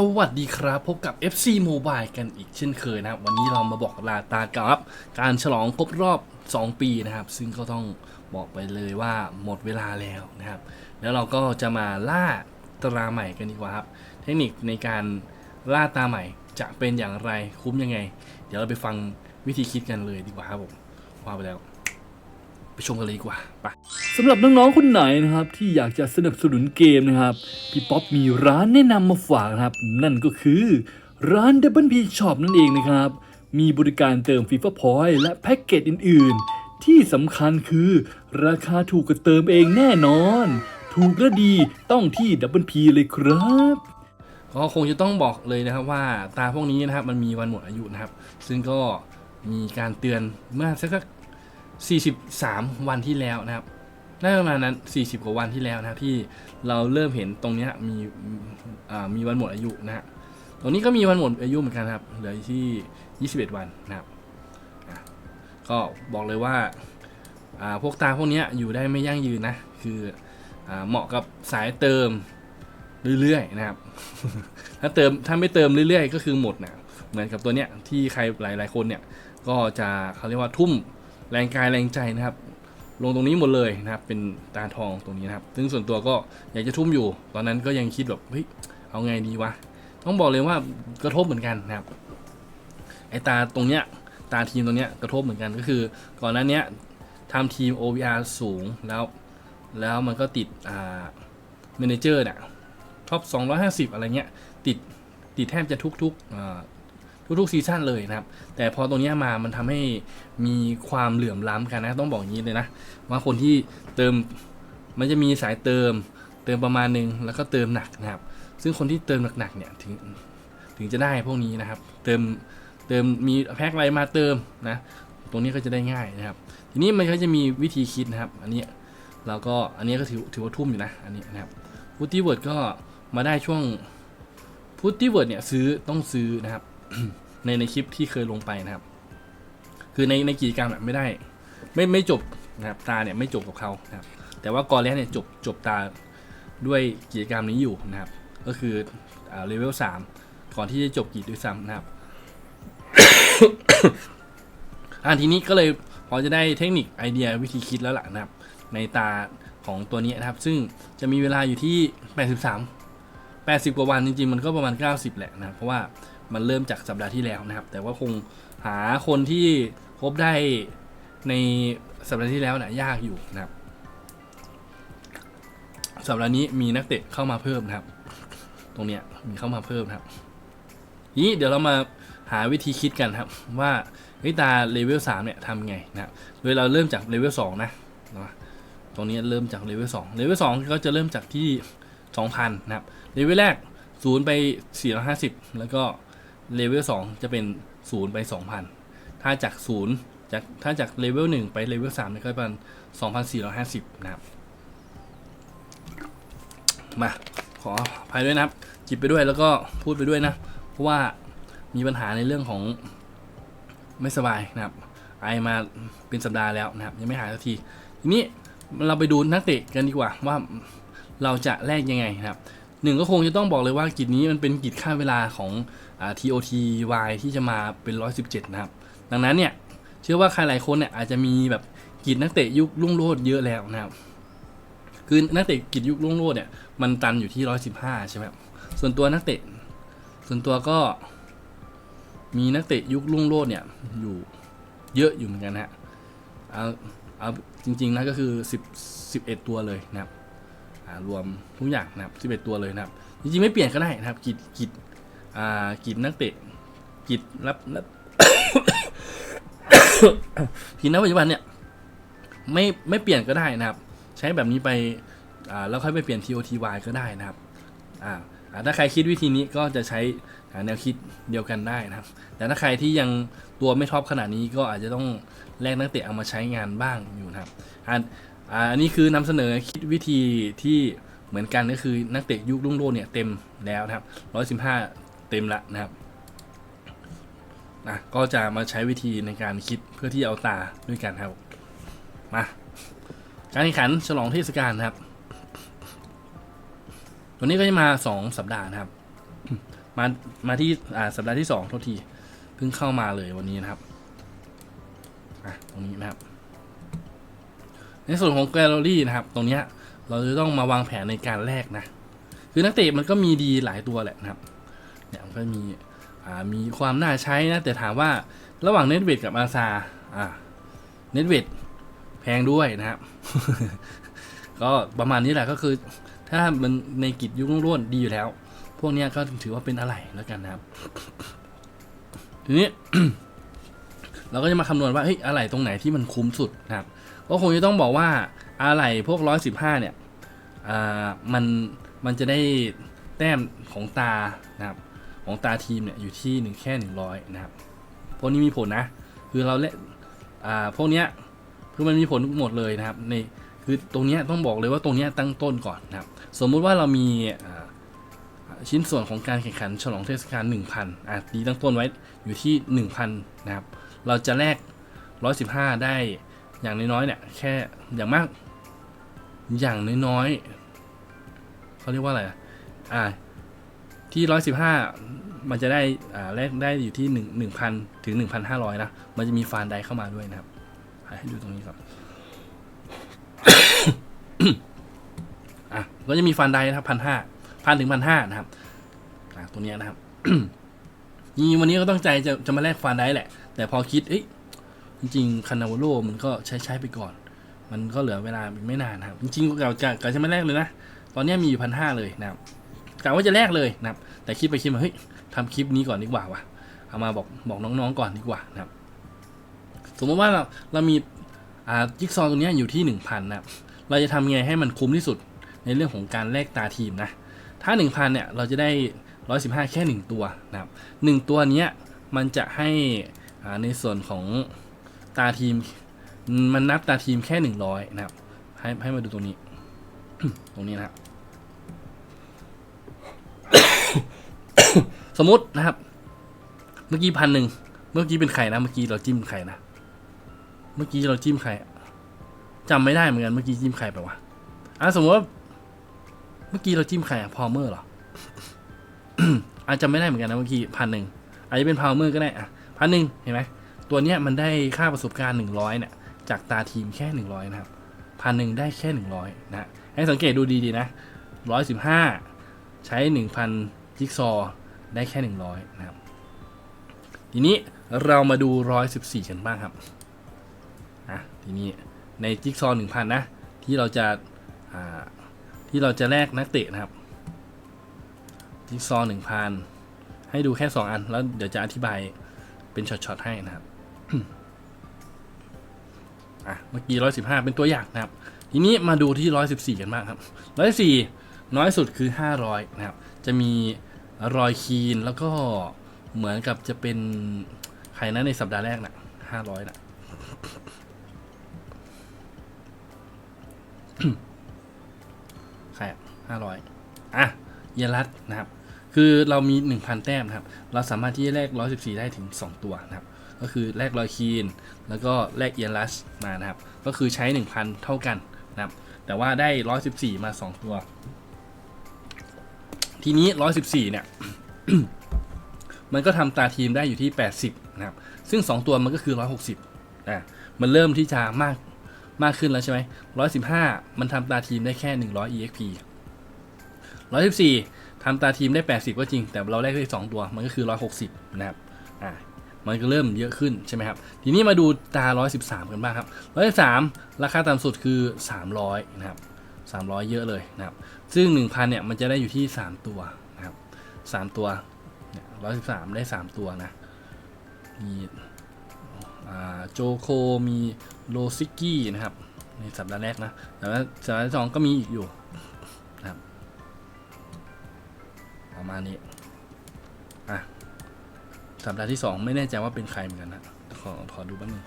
สวัสดีครับพบกับ FC Mobile กันอีกเช่นเคยนะครับ วันนี้เรามาบอกลาตากับการฉลองครบรอบ 2 ปีนะครับ ซึ่งก็ต้องบอกไปเลยว่าหมดเวลาแล้วนะครับ แล้วเราก็จะมาล่าตราใหม่กันดีกว่าครับ เทคนิคในการล่าตาใหม่จะเป็นอย่างไรคุ้มยังไง เดี๋ยวเราไปฟังวิธีคิดกันเลยดีกว่าครับผมว่าไปแล้ว ไปชมกันเลยดีกว่าไป สำหรับน้องๆคนไหนนะครับที่อยากจะสนับสนุนเกมนะครับพี่ป๊อปมีร้านแนะนำมาฝากนะครับ นั่นก็คือร้าน Double P Shop นั่นเองนะครับ มีบริการเติม FIFA Point และแพ็กเกจอื่น ๆ ที่สำคัญคือราคาถูกกว่าเติมเองแน่นอน ถูกและดีต้องที่ Double P เลยครับก็คงจะต้องบอกเลยนะครับว่าตาพวกนี้นะครับมันมีวันหมดอายุนะครับ ซึ่งก็มีการเตือนเมื่อสัก43 วันที่แล้วนะครับ น่าประมาณนั้น 40 กว่าวันที่แล้วนะที่เราเริ่มเห็นตรงนี้มีมีวันหมดอายุนะฮะตรงนี้ก็มีวันหมดอายุเหมือนกันครับเหลืออยู่ที่ 21 วันนะครับก็บอกเลยว่าพวกตาพวกนี้อยู่ได้ไม่ยั่งยืนนะ คืออเหมาะกับสายเติมเรื่อยๆนะครับ ถ้าเติมถ้าไม่เติมเรื่อยๆ ก็คือหมดนะเหมือนกับตัวเนี้ยที่ใครหลายๆคนเนี่ยก็จะเขาเรียกว่าทุ่มแรงกายแรงใจนะครับ ลงตรงนี้หมดเลยนะครับ เป็นตาทองตรงนี้นะครับ ซึ่งส่วนตัวก็อยากจะทุ่มอยู่ ตอนนั้นก็ยังคิดแบบเฮ้ยเอาไงดีวะ ต้องบอกเลยว่ากระทบเหมือนกันนะครับ ไอตาตรงเนี้ยตาทีมตรงเนี้ยกระทบเหมือนกันก็คือ ก่อนหน้านี้ทำทีม OVR สูงแล้ว แล้วมันก็ติดอ่าเมนเจอร์เนี่ยท็อป250 อะไรเงี้ยติดติดแทบจะทุกๆอ่า ทุกๆซีซั่นเลยนะครับ แต่พอตรงนี้มามันทำให้มีความเหลื่อมล้ำกันนะต้องบอกอย่างนี้เลยนะ ว่าคนที่เติมมันจะมีสายเติมเติมประมาณหนึงแล้วก็เติมหนักนะครับ ซึ่งคนที่เติมหนักๆเนี่ยถึงถึงจะได้พวกนี้นะครับ เติมเติมมีแพ็คอะไรมาเติมนะ ตรงนี้ก็จะได้ง่ายนะครับ ทีนี้มันก็จะมีวิธีคิดนะครับ อันนี้เราก็อันนี้ก็ถือถือว่าทุ่มอยู่นะอันนี้นะครับพุตตี้เวิร์ดก็มาได้ช่วงพุตตี้เวิร์ดเนี่ยซื้อต้องซื้อนะครับ ในในคลิปที่เคยลงไปนะครับ คือในในกิจกรรมแบบไม่ได้ ไม่ไม่จบนะครับตาเนี่ยไม่จบกับเขานะครับแต่ว่ากอแลสเนี่ยจบจบตาด้วยกิจกรรมนี้อยู่นะครับ ก็คือเลเวลสามก่อนที่จะจบกิจด้วยซ้ำนะครับอันทีนี้ก็เลยพอจะได้เทคนิคไอเดียวิธีคิดแล้วล่ะนะครับ ในตาของตัวนี้นะครับ ซึ่งจะมีเวลาอยู่ที่ 83 80 กว่าวันจริงๆ มันก็ประมาณ 90 แหละนะเพราะว่า มันเริ่มจากสัปดาห์ที่แล้วนะครับ แต่ว่าคงหาคนที่คบได้ในสัปดาห์ที่แล้วนะ่ะยากอยู่นะครับ สัปดาห์นี้มีนักเตะเข้ามาเพิ่มนะครับ ตรงเนี้ยมีเข้ามาเพิ่มนะครับนี้เดี๋ยวเรามาหาวิธีคิดกันครับ ว่าเฮ้ยตาเลเวล3เนี่ยทำไงนะครับโดยเราเริ่มจากเลเวล2นะนะตรงนี้เริ่มจากเลเวล2เลเวล2ก็จะเริ่มจากที่2,000นะครับเลเวลแรก0ไป450แล้วก็ เลเวล2จะเป็น 0 ไป 2,000 ถ้าจาก 0 จากถ้าจากเลเวล1ไปเลเวล3เนี่ยก็เป็น 2,450 นะครับ มาขอภัยด้วยนะครับ จิบไปด้วยแล้วก็พูดไปด้วยนะ เพราะว่ามีปัญหาในเรื่องของไม่สบายนะครับ ไอมาเป็นสัปดาห์แล้วนะครับ ยังไม่หายสักที ทีนี้เราไปดูนักเตะกันดีกว่าว่าเราจะแลกยังไงนะครับหนึ่งก็คงจะต้องบอกเลยว่ากิจนี้มันเป็นกิจค่าเวลาของ TOTY ที่จะมาเป็น 117 นะครับ ดังนั้นเนี่ย เชื่อว่าใครหลายคนเนี่ยอาจจะมีแบบกิจนักเตะยุครุ่งโรจน์เยอะแล้วนะครับ คือนักเตะกิจยุครุ่งโรจน์เนี่ยมันตันอยู่ที่ 115 ใช่ไหมครับส่วนตัวนักเตะ ส่วนตัวก็มีนักเตะยุครุ่งโรจน์เนี่ยอยู่เยอะอยู่เหมือนกันนะฮะเอาเอาจริงๆนะก็คือ 10 11 ตัวเลยนะครับรวมทุกอย่างนะครับ 11 ตัวเลยนะครับ จริงๆไม่เปลี่ยนก็ได้นะครับกิจกิจ กิจนักเตะกิจรับรับกิจณปัจจุบันเนี่ย ไม่ไม่เปลี่ยนก็ได้นะครับ ใช้แบบนี้ไปอ่าแล้วค่อยไปเปลี่ยน TOTY ก็ได้นะครับอ่าถ้าใครคิดวิธีนี้ก็จะใช้แนวคิดเดียวกันได้นะครับ แต่ถ้าใครที่ยังตัวไม่ท็อปขนาดนี้ก็อาจจะต้องแลกนักเตะเอามาใช้งานบ้างอยู่นะครับอ่าอ,อันนี้คือนำเสนอคิดวิธีที่เหมือนกันก็คือนักเตะยุครุ่งโรจน์เนี่ยเต็มแล้วนะครับ115 เต็มละนะครับนะก็จะมาใช้วิธีในการคิดเพื่อที่เอาตาด้วยกันครับ มา การแข่งขันฉลองเทศกาลนะครับวันนี้ก็จะมา2สัปดาห์นะครับ มา มาที่อ่าสัปดาห์ที่สองโทษที เพิ่งเข้ามาเลยวันนี้นะครับ อะ ตรงนี้นะครับ ในส่วนของแกลเลอรี่นะครับ ตรงเนี้ยเราจะต้องมาวางแผนในการแลกนะ คือนักเตะมันก็มีดีหลายตัวแหละนะครับ เนี่ยมันก็มีอ่ามีความน่าใช้นะ แต่ถามว่าระหว่างเน็ตเวดกับอาซาอ่าเน็ตเวดแพงด้วยนะครับ ก็ประมาณนี้แหละก็คือ ถ้ามันในกิจยุครุ่งโรจน์ดีอยู่แล้ว พวกนี้ก็ถือว่าเป็นอะไรแล้วกันนะครับ ทีนี้ เราก็จะมาคำนวณว่าเฮ้ยอะไรตรงไหนที่มันคุ้มสุดนะครับก็คงจะต้องบอกว่าอะไรพวก115เนี่ยอ่ามันมันจะได้แต้มของตานะครับ ของตาทีมเนี่ยอยู่ที่หนึ่งแค่ 100 นะครับ พวกนี้มีผลนะ คือเราเล่นอ่าพวกเนี้ยคือมันมีผลหมดเลยนะครับในคือตรงเนี้ยต้องบอกเลยว่าตรงเนี้ยตั้งต้นก่อนนะครับ สมมุติว่าเรามีชิ้นส่วนของการแข่งขันฉลองเทศกาล1,000อะตีตั้งต้นไว้อยู่ที่ 1,000 นะครับ เราจะแลก 115 ได้อย่างน้อยๆเนี่ยแค่อย่างมากอย่างน้อยๆเขาเรียกว่าอะไรอะอ่า ที่ 115 มันจะได้อ่าแลกได้อยู่ที่ 1 1,000 ถึง 1,500 นะ มันจะมีฟานไดเข้ามาด้วยนะครับ ให้ดูตรงนี้ก่อนอะก็จะมีฟันไดนะครับพันห้าพันถึงพันห้านะครับอะตัวเนี้ยนะครับนี่วันนี้ก็ต้องใจจะจะมาแลกฟันไดแหละ แต่พอคิดเอ้ยจริงๆคานาวโลมันก็ใช้ใช้ไปก่อน มันก็เหลือเวลาไม่นานนะครับ จริงๆเราจะจะไม่แลกเลยนะ ตอนนี้มีอยู่พันห้าเลยนะครับ กะว่าจะแลกเลยนะครับ แต่คิดไปคิดมาเฮ้ยทำคลิปนี้ก่อนดีกว่าวะเอามาบอกบอกน้องๆก่อนดีกว่านะครับ สมมติว่าเราเรามีอ่าจิ๊กซอว์ตัวนี้อยู่ที่หนึ่งพันนะครับเราจะทำไงให้มันคุ้มที่สุดในเรื่องของการแลกตาทีมนะ ถ้า 1,000เนี่ยเราจะได้ 115 แค่ 1 ตัวนะครับ1ตัวนี้มันจะให้อ่าในส่วนของตาทีม มันนับตาทีมแค่ 100 นะครับ ให้ให้มาดูตรงนี้ ตรงนี้นะครับ สมมตินะครับ เมื่อกี้พันหนึ่งเมื่อกี้เป็นใครนะเมื่อกี้เราจิ้มใครนะเมื่อกี้เราจิ้มใครจำไม่ได้เหมือนกันเมื่อกี้จิ้มใครไปวะอะสมมติว่าเมื่อกี้เราจิ้มใครอะพอเมอร์เหรออาจจะไม่ได้เหมือนกันนะเมื่อกี้พันหนึ่งอาจจะเป็นพาวเมอร์ก็ได้อะพันหนึ่งเห็นไหมตัวเนี้ยมันได้ค่าประสบการณ์หนึ่งร้อยเนี่ยจากตาทีมแค่หนึ่งร้อยนะครับพันหนึ่งได้แค่หนึ่งร้อยนะให้สังเกตดูดีๆนะร้อยสิบห้าใช้หนึ่งพันจิ๊กซอ ได้แค่หนึ่งร้อยนะครับ ทีนี้เรามาดูร้อยสิบสี่กันบ้างครับอะทีนี้ในจิ๊กซอว์หนึ่งพันนะ ที่เราจะาที่เราจะแลกนักเตะนะครับจิ๊กซอว์หนึ่งพันให้ดูแค่ 2 อัน แล้วเดี๋ยวจะอธิบายเป็นช็อตๆให้นะครับอะเมื่อกี้ร้อยสิบห้าเป็นตัวอย่างนะครับ ทีนี้มาดูที่ร้อยสิบสี่กันบ้างครับร้อยสี่น้อยสุดคือห้าร้อยนะครับ จะมี รอยคีนแล้วก็เหมือนกับจะเป็นใครนะในสัปดาห์แรกนะห้าร้อยน่ะใครห้าร้อยอะเยลัดนะครับ คือเรามี 1,000 แต้มนะครับ เราสามารถที่จะแลก 114 ได้ถึง 2 ตัวนะครับ ก็คือแลกรอยคีน แล้วก็แลกเยลัสมานะครับ ก็คือใช้ 1,000 เท่ากันนะครับ แต่ว่าได้ 114 มา 2 ตัว ทีนี้ 114 เนี่ย มันก็ทำตาทีมได้อยู่ที่ 80 นะครับ ซึ่ง 2 ตัวมันก็คือ 160อะมันเริ่มที่จะมากมากขึ้นแล้วใช่ไหมร้อยสิบห้ามันทำตาทีมได้แค่หนึ่งร้อย exp ร้อยสิบสี่ทำตาทีมได้แปดสิบก็จริง แต่เราแลกได้สองตัว มันก็คือร้อยหกสิบนะครับ อ่ามันก็เริ่มเยอะขึ้นใช่ไหมครับ ทีนี้มาดูตาร้อยสิบสามกันบ้างครับร้อยสิบสามราคาต่ำสุดคือสามร้อยนะครับ สามร้อยเยอะเลยนะครับ ซึ่งหนึ่งพันเนี่ย มันจะได้อยู่ที่สามตัวนะครับสามตัวร้อยสิบสามได้สามตัวนะ มีโจโค มีโลซิกี้นะครับ ในสัปดาห์แรกนะ แต่ว่าสัปดาห์ที่สองก็มีอีกอยู่นะครับ ประมาณนี้ อะ สัปดาห์ที่สองไม่แน่ใจว่าเป็นใครเหมือนกันนะ ขอขอดูแป๊บนึง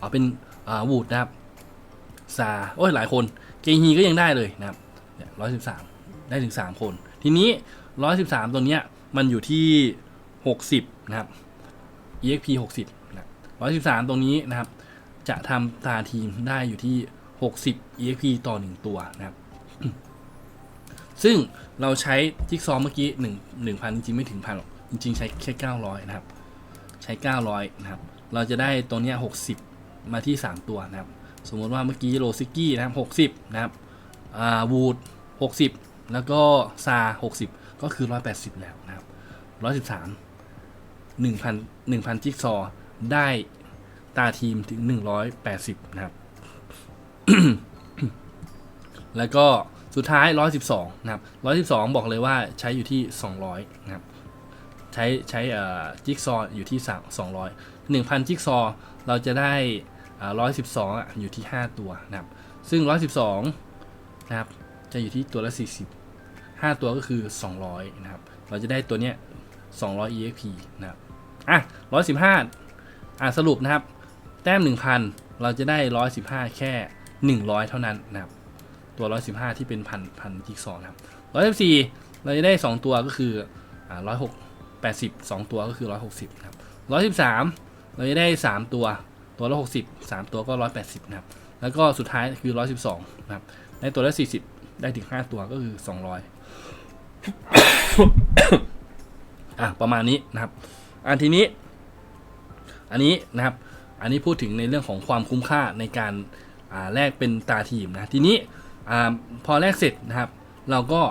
อ๋อเป็นวูดนะครับซาโอ้ยหลายคนเกฮีก็ยังได้เลยนะครับร้อยสิบสามได้ถึงสามคน ทีนี้ร้อยสิบสามตัวเนี้ยมันอยู่ที่หกสิบนะครับ exp 60นะ113ตรงนี้นะครับ จะทำตาทีมได้อยู่ที่60 exp ต่อ1ตัวนะครับ ซึ่งเราใช้จิ๊กซอเมื่อกี้หนึ่งหนึ่งพันจริงไม่ถึงพันหรอกจริงๆใช้แค่เก้าร้อยนะครับ ใช้เก้าร้อยนะครับ เราจะได้ตัวเนี้ยหกสิบ มาที่สามตัวนะครับ สมมติว่าเมื่อกี้โรซิกี้นะครับหกสิบนะครับวูดหกสิบแล้วก็ซาหกสิบก็คือร้อยแปดสิบแล้วนะครับร้อยสิบสามหนึ่งพันหนึ่งพันจิ๊กซอว์ได้ตาทีมถึงหนึ่งร้อยแปดสิบนะครับ แล้วก็สุดท้าย 112 นะครับ 112บสองบอกเลยว่าใช้อยู่ที่ 200 นะครับ ใช้ใช้จิ๊กซอว์อยู่ที่3 200 1,000จิ๊กซอว์ เราจะได้อ่า112อะอยู่ที่ 5 ตัวนะครับ ซึ่ง 112นะครับ จะอยู่ที่ตัวละ 40 5 ตัวก็คือ 200 นะครับ เราจะได้ตัวเนี้ย200 EXP นะครับ อะ 115 อะ สรุปนะครับ แต้ม 1,000 เราจะได้ 115 แค่ 100 เท่านั้นนะครับ ตัว 115 ที่เป็นพันพันจิกซอนะครับ 114 เราจะได้ 2 ตัวก็คืออ่า106 80 2 ตัวก็คือ 160 นะครับ 113 เราจะได้ 3 ตัวตัวละ 60 3 ตัวก็ 180 นะครับ แล้วก็สุดท้ายคือ 112 นะครับได้ตัวละ 40 ได้ถึง 5 ตัวก็คือ 200 อะ ประมาณนี้นะครับ อันทีนี้ อันนี้นะครับ อันนี้พูดถึงในเรื่องของความคุ้มค่าในการอ่าแลกเป็นตาทีมนะ ทีนี้อาพอแลกเสร็จนะครับ เราก็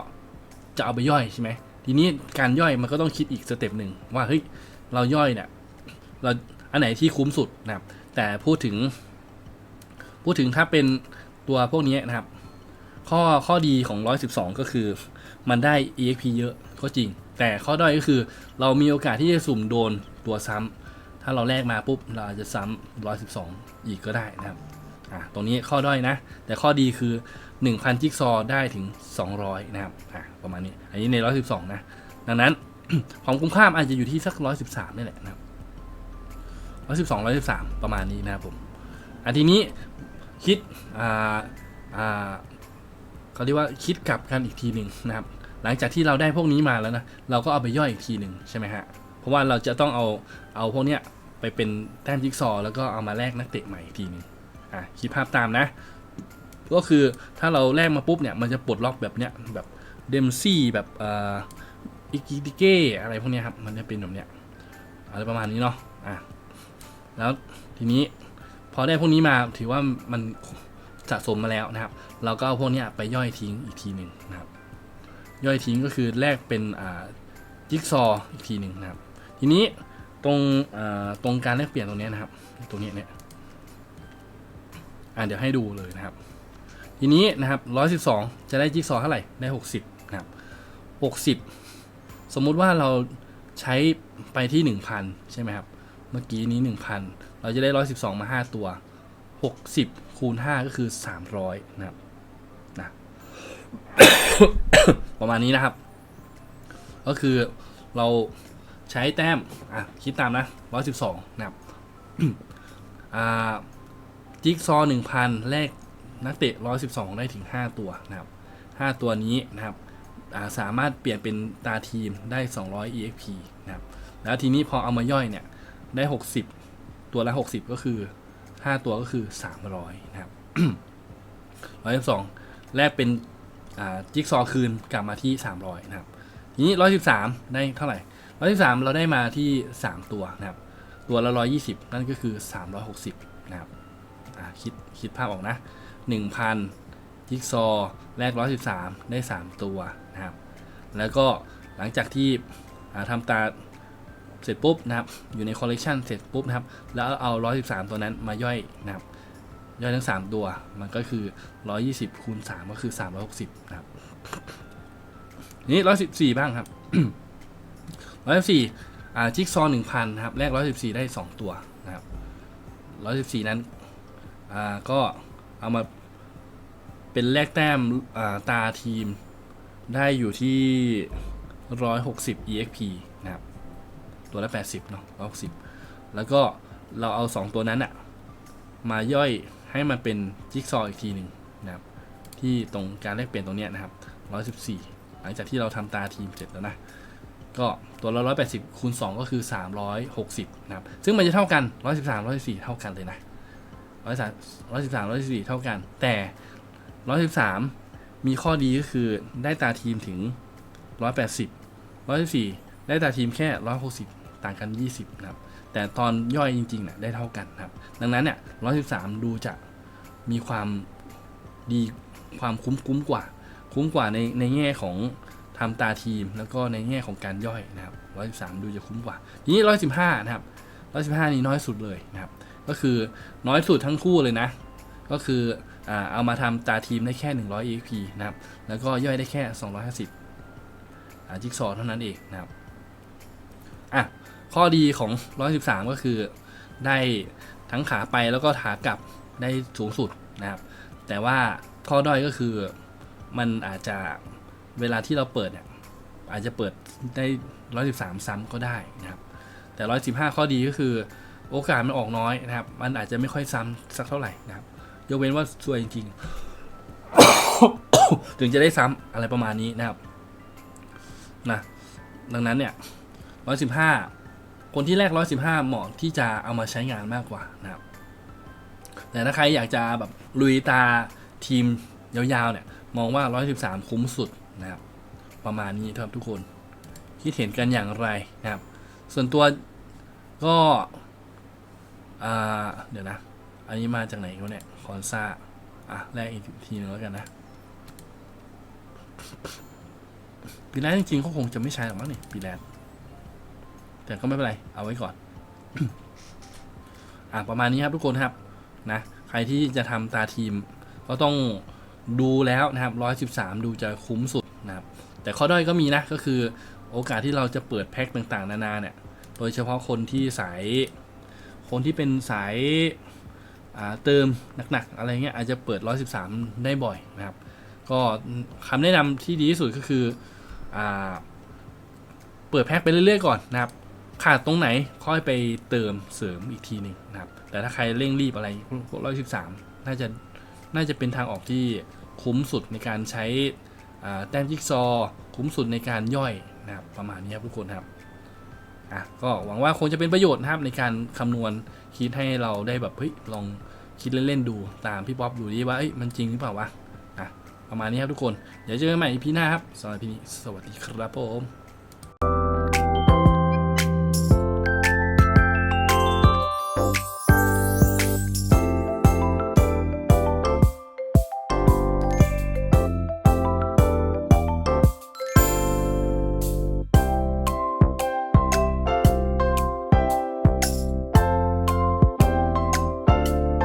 จะเอาไปย่อยใช่ไหม ทีนี้การย่อยมันก็ต้องคิดอีกสเต็ปหนึ่งว่าเฮ้ย เราย่อยเนี่ย เรา อันไหนที่คุ้มสุดนะครับ แต่พูดถึง พูดถึงถ้าเป็นตัวพวกนี้นะครับ ข้อข้อดีของ 112 ก็คือมันได้ EXP เยอะก็จริง แต่ข้อด้อยก็คือเรามีโอกาสที่จะสุ่มโดนตัวซ้ำถ้าเราแลกมาปุ๊บเราจะซ้ำ112 อีกก็ได้นะครับอะตรงนี้ข้อด้อยนะ แต่ข้อดีคือ 1,000 จิ๊กซอว์ได้ถึง 200 นะครับอะประมาณนี้ อันนี้ใน 112 นะ ดังนั้น ความคุ้มค่าอาจจะอยู่ที่สัก 113 นี่แหละนะครับ 112 113ประมาณนี้นะครับผมอันทีนี้คิดอ่าอ่าเขาเรียกว่าคิดกลับกันอีกทีหนึ่งนะครับ หลังจากที่เราได้พวกนี้มาแล้วนะเราก็เอาไปย่อยอีกทีหนึ่งใช่ไหมฮะเพราะว่าเราจะต้องเอาเอาพวกเนี้ยไปเป็นแต้มจิ๊กซอแล้วก็เอามาแลกนักเตะใหม่อีกทีหนึงอะคิดภาพตามนะ ก็คือถ้าเราแลกมาปุ๊บเนี่ยมันจะปลดล็อกแบบเนี้ยแบบเดมซี่แบบอ่ออิกิติเก้อะไรพวกเนี้ยครับมันจะเป็นแบบเนี้ยอะไรประมาณนี้เนาะ แล้วทีนี้พอได้พวกนี้มาถือว่ามันสะสมมาแล้วนะครับ เราก็เอาพวกนี้ไปย่อยทิ้งอีกทีหนึ่งนะครับ ย่อยทิ้งก็คือแลกเป็นจิ๊กซออีกทีหนึ่งนะครับ ทีนี้ตรงตรงการแลกเปลี่ยนตรงนี้นะครับ ตรงนี้เนี่ยอ่าเดี๋ยวให้ดูเลยนะครับ ทีนี้นะครับร้อยสิบสองจะได้จิ๊กซอว์เท่าไหร่ได้หกสิบนะครับหกสิบสมมุติว่าเราใช้ไปที่หนึ่งพันใช่ไหมครับ เมื่อกี้นี้หนึ่งพันเราจะได้ร้อยสิบสองมาห้าตัวหกสิบคูณห้าก็คือสามร้อยนะครับนะประมาณนี้นะครับ ก็คือเราใช้แต้ม อะ คิดตามนะ 112 นะครับอ่าจิ๊กซอ 1,000 แลกนักเตะ 112 ได้ถึง 5 ตัวนะครับ 5 ตัวนี้นะครับสามารถเปลี่ยนเป็นตาทีมได้ 200 EXP นะครับ แล้วทีนี้พอเอามาย่อยเนี่ย ได้ 60 ตัวละ 60 ก็คือ 5 ตัวก็คือ 300 นะครับ112แลกเป็นจิ๊กซอว์คืนกลับมาที่ 300 นะครับ ทีนี้ 113 ได้เท่าไหร่ 113 เราได้มาที่ 3 ตัวนะครับ ตัวละ 120 นั่นก็คือ 360 นะครับคิดคิดภาพออกนะ 1,000 จิ๊กซอว์แลก113 ได้ 3 ตัวนะครับ แล้วก็หลังจากที่ทำตา เสร็จปุ๊บนะครับอยู่ในคอลเลกชันเสร็จปุ๊บนะครับแล้วเอา 113 ตัวนั้นมาย่อยนะครับย่อยทั้ง 3 ตัวมันก็คือ 120คูณ3ก็คือ 360นะครับนี่ 114 บ้างครับ114อ่าจิ๊กซอว์1,000นะครับแลก114 ได้ 2 ตัวนะครับ114 นั้นอ่าก็เอามาเป็นแลกแต้มอ่าตาทีมได้อยู่ที่ 160 EXP นะครับ ตัวละ 80เนาะ160 แล้วก็เราเอา 2 ตัวนั้นอะมาย่อยให้มันเป็นจิ๊กซอว์อีกทีหนึ่งนะครับ ที่ตรงการแลกเปลี่ยนตรงเนี้ยนะครับ 114 หลังจากที่เราทำตาทีมเสร็จแล้วนะ ก็ตัวละ 180คูณ2ก็คือ 360 นะครับ ซึ่งมันจะเท่ากัน 113 114 เท่ากันเลยนะ113 113 114เท่ากัน แต่ 113 มีข้อดีก็คือได้ตาทีมถึงร้อยแปดสิบร้อยสี่ได้ตาทีมแค่ร้อยหกสิบ ต่างกันยี่สิบนะครับแต่ตอนย่อยจริงๆเนี่ยได้เท่ากันนะครับ ดังนั้นเนี่ยร้อยสิบสามดูจะมีความดีความคุ้มคุ้มกว่า คุ้มกว่าในในแง่ของทำตาทีม แล้วก็ในแง่ของการย่อยนะครับร้อยสิบสามดูจะคุ้มกว่า ทีนี้ร้อยสิบห้านะครับร้อยสิบห้านี่น้อยสุดเลยนะครับ ก็คือน้อยสุดทั้งคู่เลยนะ ก็คือเอามาทำตาทีมได้แค่ 100 EXP นะครับ แล้วก็ย่อยได้แค่ 250อาจิ๊กซอว์เท่านั้นเองนะครับ อะข้อดีของ 113 ก็คือได้ทั้งขาไปแล้วก็ขากลับได้สูงสุดนะครับ แต่ว่าข้อด้อยก็คือมันอาจจะเวลาที่เราเปิดเนี่ยอาจจะเปิดได้ 113 ซ้ำก็ได้นะครับ แต่ 115 ข้อดีก็คือโอกาสมันออกน้อยนะครับ มันอาจจะไม่ค่อยซ้ำสักเท่าไหร่นะครับ ยกเว้นว่าซวยจริงๆถึงจะได้ซ้ำอะไรประมาณนี้นะครับนะดังนั้นเนี่ย 115คนที่แรก115เหมาะที่จะเอามาใช้งานมากกว่านะครับ แต่ถ้าใครอยากจะแบบลุยตาทีมยาวๆเนี่ย มองว่า113คุ้มสุดนะครับ ประมาณนี้ครับทุกคนคิดเห็นกันอย่างไรนะครับ ส่วนตัวก็เดี๋ยวนะ อันนี้มาจากไหนวะเนี่ย คอนซ่า อะ แรกอีกทีนึงแล้วกันนะปีแรกจริงๆเขาคงจะไม่ใช้หรอกมั้งนี่ปีแรก แต่ก็ไม่เป็นไร เอาไว้ก่อน อะประมาณนี้ครับทุกคนครับ นะ ใครที่จะทำตาทีม ก็ต้องดูแล้วนะครับ113ดูจะคุ้มสุดนะครับ แต่ข้อด้อยก็มีนะ ก็คือโอกาสที่เราจะเปิดแพ็คต่างๆ นานาเนี่ย โดยเฉพาะคนที่สาย คนที่เป็นสายอ่าเติมหนักๆ อะไรเงี้ยอาจจะเปิด 113 ได้บ่อยนะครับ ก็คำแนะนำที่ดีที่สุดก็คืออ่าเปิดแพ็คไปเรื่อยๆ ก่อนนะครับ ขาดตรงไหนค่อยไปเติมเสริมอีกทีหนึ่งนะครับ แต่ถ้าใครเร่งรีบอะไรพวก113น่าจะน่าจะเป็นทางออกที่คุ้มสุดในการใช้แต้มจิ๊กซอว์คุ้มสุดในการย่อยนะครับประมาณนี้ครับทุกคนครับอะก็หวังว่าคงจะเป็นประโยชน์นะครับในการคำนวณคิดให้เราได้แบบเฮ้ยลองคิดเล่นๆดูตามพี่ป๊อปดูดิว่าเอ้ยมันจริงหรือเปล่าวะอะประมาณนี้ครับทุกคนเดี๋ยวเจอกันใหม่อีพีหน้าครับสำหรับพีนี้สวัสดีครับผม